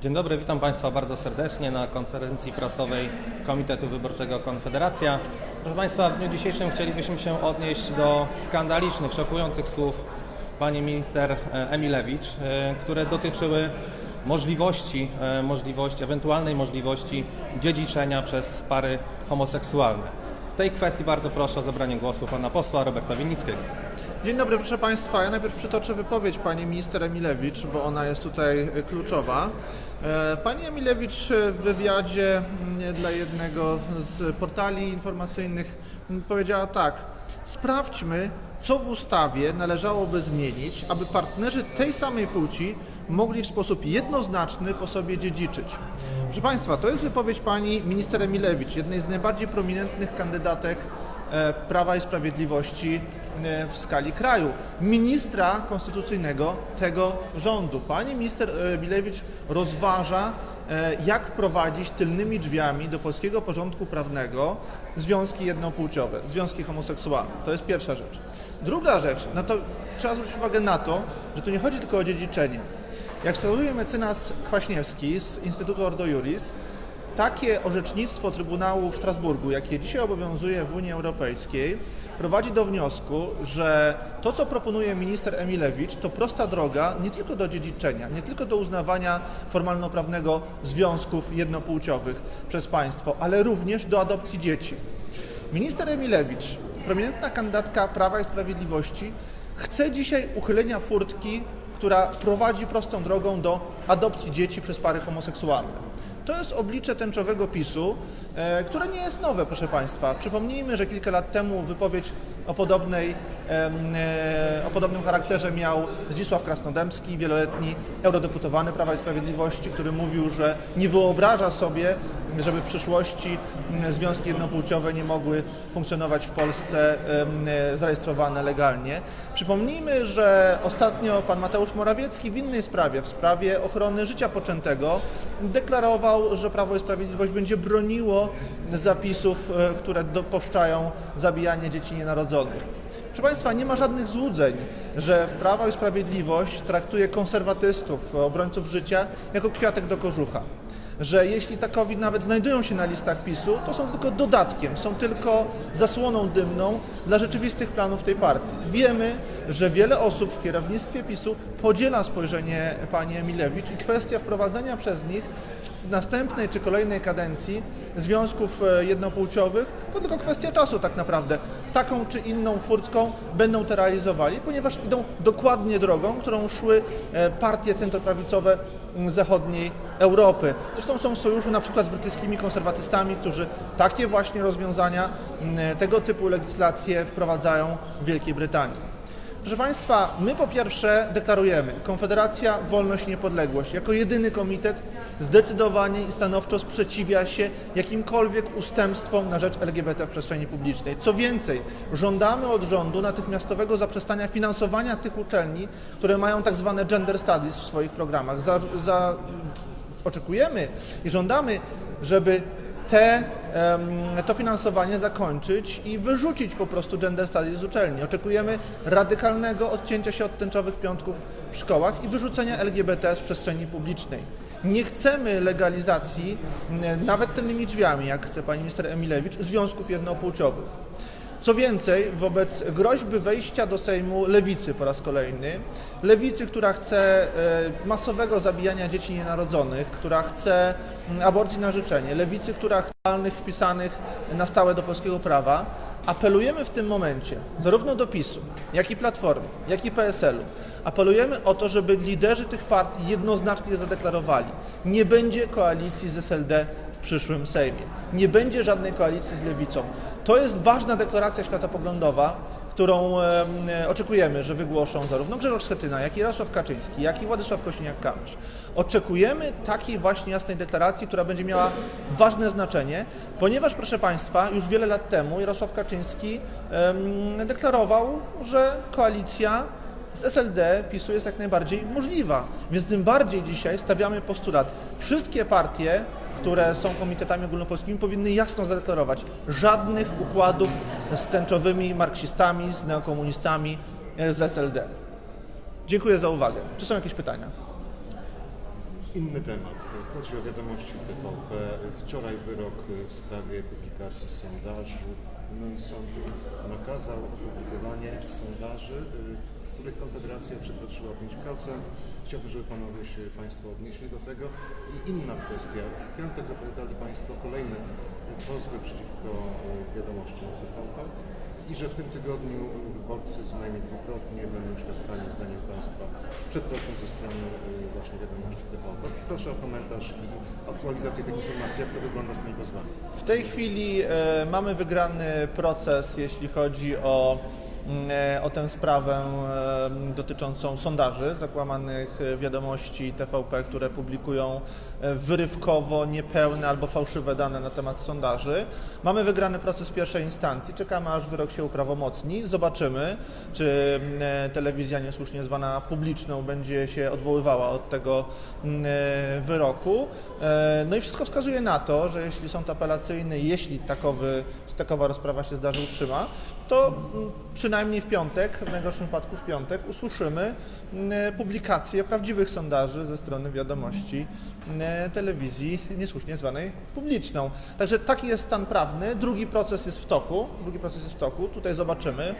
Dzień dobry, witam Państwa bardzo serdecznie na konferencji prasowej Komitetu Wyborczego Konfederacja. Proszę Państwa, w dniu dzisiejszym chcielibyśmy się odnieść do skandalicznych, szokujących słów pani minister e, Emilewicz, e, które dotyczyły możliwości, e, możliwości, ewentualnej możliwości dziedziczenia przez pary homoseksualne. W tej kwestii bardzo proszę o zabranie głosu pana posła Roberta Winnickiego. Dzień dobry, proszę Państwa. Ja najpierw przytoczę wypowiedź pani minister Emilewicz, bo ona jest tutaj y, kluczowa. E, Pani Emilewicz y, w wywiadzie dla jednego z portali informacyjnych powiedziała tak. Sprawdźmy, co w ustawie należałoby zmienić, aby partnerzy tej samej płci mogli w sposób jednoznaczny po sobie dziedziczyć. Proszę Państwa, to jest wypowiedź pani minister Emilewicz, jednej z najbardziej prominentnych kandydatek e, Prawa i Sprawiedliwości e, w skali kraju, ministra konstytucyjnego tego rządu. Pani minister e, Bilewicz rozważa, e, jak wprowadzić tylnymi drzwiami do polskiego porządku prawnego związki jednopłciowe, związki homoseksualne. To jest pierwsza rzecz. Druga rzecz, no to trzeba zwrócić uwagę na to, że tu nie chodzi tylko o dziedziczenie. Jak wskazuje mecenas Kwaśniewski z Instytutu Ordo Juris, takie orzecznictwo Trybunału w Strasburgu, jakie dzisiaj obowiązuje w Unii Europejskiej, prowadzi do wniosku, że to, co proponuje minister Emilewicz, to prosta droga nie tylko do dziedziczenia, nie tylko do uznawania formalnoprawnego związków jednopłciowych przez państwo, ale również do adopcji dzieci. Minister Emilewicz, prominentna kandydatka Prawa i Sprawiedliwości, chce dzisiaj uchylenia furtki, która prowadzi prostą drogą do adopcji dzieci przez pary homoseksualne. To jest oblicze tęczowego PiSu, które nie jest nowe, proszę Państwa. Przypomnijmy, że kilka lat temu wypowiedź o, podobnej, e, o podobnym charakterze miał Zdzisław Krasnodębski, wieloletni eurodeputowany Prawa i Sprawiedliwości, który mówił, że nie wyobraża sobie, żeby w przyszłości związki jednopłciowe nie mogły funkcjonować w Polsce e, zarejestrowane legalnie. Przypomnijmy, że ostatnio pan Mateusz Morawiecki w innej sprawie, w sprawie ochrony życia poczętego, deklarował, że Prawo i Sprawiedliwość będzie broniło zapisów, e, które dopuszczają zabijanie dzieci nienarodzonych. Proszę Państwa, nie ma żadnych złudzeń, że Prawo i Sprawiedliwość traktuje konserwatystów, obrońców życia jako kwiatek do kożucha że jeśli takowi nawet znajdują się na listach PiSu, to są tylko dodatkiem, są tylko zasłoną dymną dla rzeczywistych planów tej partii. Wiemy, że wiele osób w kierownictwie PiSu podziela spojrzenie pani Emilewicz i kwestia wprowadzenia przez nich w następnej czy kolejnej kadencji związków e, jednopłciowych to tylko kwestia czasu tak naprawdę. Taką czy inną furtką będą to realizowali, ponieważ idą dokładnie drogą, którą szły e, partie centroprawicowe zachodniej Europy. Zresztą są w sojuszu na przykład z brytyjskimi konserwatystami, którzy takie właśnie rozwiązania, m, tego typu legislacje wprowadzają w Wielkiej Brytanii. Proszę Państwa, my po pierwsze deklarujemy Konfederacja Wolność i Niepodległość jako jedyny komitet zdecydowanie i stanowczo sprzeciwia się jakimkolwiek ustępstwom na rzecz LGBT w przestrzeni publicznej. Co więcej, żądamy od rządu natychmiastowego zaprzestania finansowania tych uczelni, które mają tak zwane gender studies w swoich programach. Za, za, oczekujemy i żądamy, żeby te, to finansowanie zakończyć i wyrzucić po prostu gender studies z uczelni. Oczekujemy radykalnego odcięcia się od tęczowych piątków w szkołach i wyrzucenia LGBT z przestrzeni publicznej. Nie chcemy legalizacji, nawet tylnymi drzwiami, jak chce pani minister Emilewicz, związków jednopłciowych. Co więcej, wobec groźby wejścia do Sejmu lewicy po raz kolejny, lewicy, która chce e, masowego zabijania dzieci nienarodzonych, która chce mm, aborcji na życzenie, lewicy, która chce wpisanych na stałe do polskiego prawa, apelujemy w tym momencie zarówno do PiSu, jak i Platformy, jak i PSL-u, apelujemy o to, żeby liderzy tych partii jednoznacznie zadeklarowali, nie będzie koalicji z SLD przyszłym Sejmie. Nie będzie żadnej koalicji z lewicą. To jest ważna deklaracja światopoglądowa, którą e, oczekujemy, że wygłoszą zarówno Grzegorz Schetyna, jak i Jarosław Kaczyński, jak i Władysław Kosiniak-Kamysz. Oczekujemy takiej właśnie jasnej deklaracji, która będzie miała ważne znaczenie, ponieważ, proszę Państwa, już wiele lat temu Jarosław Kaczyński deklarował, że koalicja z SLD PiSu jest jak najbardziej możliwa. Więc tym bardziej dzisiaj stawiamy postulat. Wszystkie partie, które są komitetami ogólnopolskimi, powinny jasno zadeklarować żadnych układów z tęczowymi marksistami, z neokomunistami e, z SLD. Dziękuję za uwagę. Czy są jakieś pytania? Inny temat. Chodzi o wiadomości TVP. Wczoraj wyrok w sprawie publikacji sondażu. No i sąd nakazał opublikowanie sondaży, y, których Konfederacja przekroczyła 5%. Chciałbym, żeby panowie się Państwo odnieśli do tego. I inna kwestia. W piątek zapowiadali Państwo kolejne pozwy przeciwko y, wiadomościom TVP i że w tym tygodniu wyborcy co najmniej dwukrotnie będą świadkami, zdaniem Państwa, przeprosin ze strony właśnie wiadomości TVP. Proszę o komentarz i aktualizację tych informacji, jak to wygląda z tymi pozwami. W tej chwili e, mamy wygrany proces, jeśli chodzi o, e, o tę sprawę e, dotyczącą sondaży, zakłamanych e, wiadomości TVP, które publikują e, wyrywkowo niepełne albo fałszywe dane na temat sondaży. Mamy wygrany proces pierwszej instancji, czekamy aż wyrok się uprawomocni, zobaczymy, czy mm, e, telewizja niesłusznie zwana publiczną będzie się odwoływała od tego mm, e, wyroku. E, No i wszystko wskazuje na to, że jeśli sąd apelacyjny, jeśli takowy, takowa rozprawa się zdarzy, utrzyma, to mm, przynajmniej w piątek, w najgorszym wypadku w piątek, usłyszymy mm, publikację prawdziwych sondaży ze strony wiadomości mm, telewizji niesłusznie zwanej publiczną. Także taki jest stan prawny. Drugi proces jest w toku. Drugi proces jest w toku. Tutaj zobaczymy,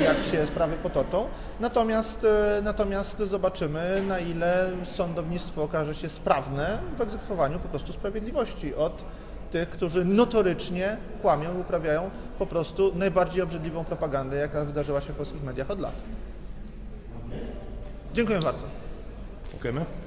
jak się sprawy potoczą. Natomiast, e, natomiast zobaczymy, na ile sądownictwo okaże się sprawne w egzekwowaniu po prostu sprawiedliwości od tych, którzy notorycznie kłamią i uprawiają po prostu najbardziej obrzydliwą propagandę, jaka wydarzyła się w polskich mediach od lat. Dziękuję bardzo. Dziękujemy.